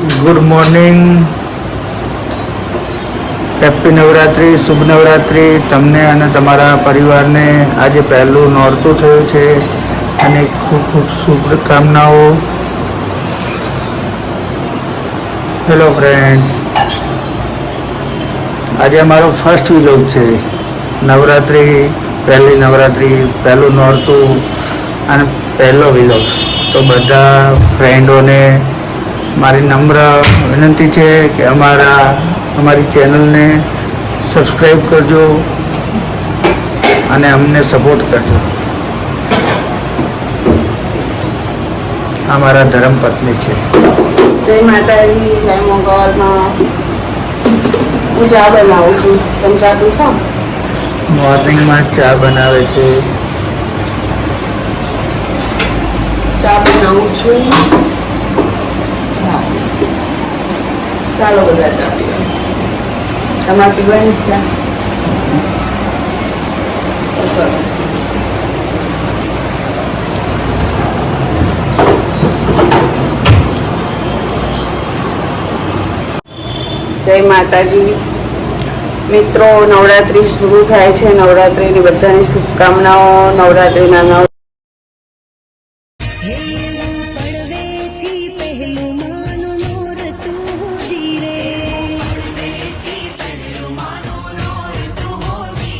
Good morning happy Navratri શુભ નવરાત્રિ તમને અને તમારા પરિવારને આજે પહેલું નોરતું થયું છે અને ખૂબ ખૂબ શુભકામનાઓ. હેલો ફ્રેન્ડ્સ આજે અમારો ફર્સ્ટ વિલોગ છે. નવરાત્રિ, પહેલી નવરાત્રિ, પહેલું નોરતું અને પહેલો વિલોગ તો બધા ફ્રેન્ડોને મારી નમ્ર વિનંતી છે કે અમારા અમારી ચેનલને સબસ્ક્રાઈબ કરજો અને અમને સપોર્ટ કરજો. અમારા મારા ધર્મપત્ની છે. જય માતાજી જય મંગળમાં. હું ચા બનાવું છું. તમે ચા પીશો? મોર્નિંગમાં ચા બનાવે છે. ચા બનાવું છું હા. ચાલો બધા ચા તમારે પીવાની ચા. જય માતાજી. મિત્રો, નવરાત્રિ શરૂ થાય છે. નવરાત્રિની બધાની શુભકામનાઓ, નવરાત્રિના નવ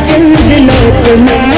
Sitting in the open air